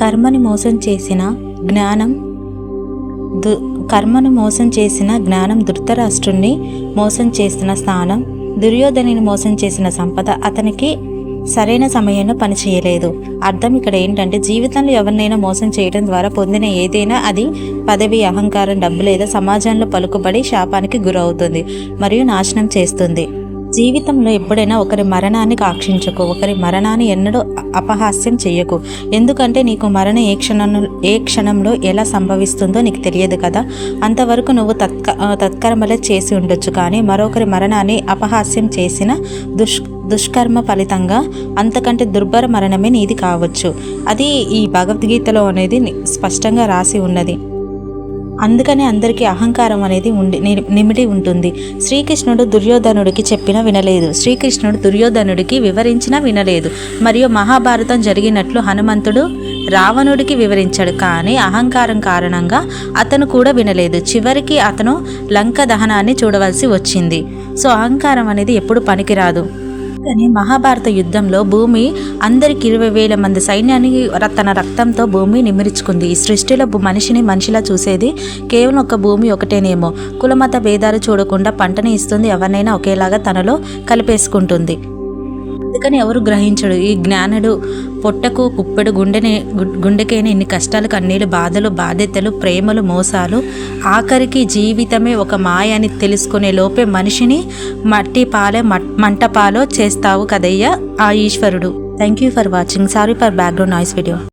కర్మని మోసం చేసిన జ్ఞానం దు కర్మను మోసం చేసిన జ్ఞానం ధృతరాష్ట్రుణ్ణి మోసం చేసిన స్థానం దుర్యోధనిని మోసం చేసిన సంపద అతనికి సరైన సమయంలో పనిచేయలేదు అర్థం ఇక్కడ ఏంటంటే జీవితంలో ఎవరినైనా మోసం చేయడం ద్వారా పొందిన ఏదైనా అది పదవి అహంకారం డబ్బు లేదా సమాజంలో పలుకుబడి శాపానికి గురవుతుంది మరియు నాశనం చేస్తుంది. జీవితంలో ఎప్పుడైనా ఒకరి మరణాన్ని కాక్షించకు ఒకరి మరణాన్ని ఎన్నడూ అపహాస్యం చేయకు ఎందుకంటే నీకు మరణం ఏ క్షణంలో ఏ క్షణంలో ఎలా సంభవిస్తుందో నీకు తెలియదు కదా. అంతవరకు నువ్వు తత్క తత్కర్మలే చేసి ఉండొచ్చు. కానీ మరొకరి మరణాన్ని అపహాస్యం చేసిన దుష్ దుష్కర్మ ఫలితంగా అంతకంటే దుర్భర మరణమే నీది కావచ్చు. అది ఈ భగవద్గీతలో అనేది స్పష్టంగా రాసి ఉన్నది. అందుకనే అందరికీ అహంకారం అనేది ఉండి ని- నిమిడి ఉంటుంది. శ్రీకృష్ణుడు దుర్యోధనుడికి చెప్పినా వినలేదు. శ్రీకృష్ణుడు దుర్యోధనుడికి వివరించినా వినలేదు. మరియు మహాభారతం జరిగినట్లు హనుమంతుడు రావణుడికి వివరించాడు. కానీ అహంకారం కారణంగా అతను కూడా వినలేదు. చివరికి అతను లంక దహనాన్ని చూడవలసి వచ్చింది. సో అహంకారం అనేది ఎప్పుడు పనికిరాదు. కానీ మహాభారత యుద్ధంలో భూమి అందరికి ఇరవై వేల మంది సైన్యాన్ని తన రక్తంతో భూమి నిమిరించుకుంది. ఈ సృష్టిలో మనిషిని మనిషిలా చూసేది కేవలం ఒక భూమి ఒకటేనేమో. కులమత భేదాలు చూడకుండా పంటని ఇస్తుంది ఎవరినైనా ఒకేలాగా తనలో కలిపేసుకుంటుంది. అందుకని ఎవరు గ్రహించడు. ఈ జ్ఞానుడు పొట్టకు కుప్పెడు గుండెని గుండెకైన ఇన్ని కష్టాలు కన్నీళ్ళు బాధలు బాధ్యతలు ప్రేమలు మోసాలు ఆఖరికి జీవితమే ఒక మాయ అని తెలుసుకునే లోపే మనిషిని మట్టి పాలే మంటపాలో చేస్తావు కదయ్యా ఆ ఈశ్వరుడు. Thank you for watching sorry for background noise video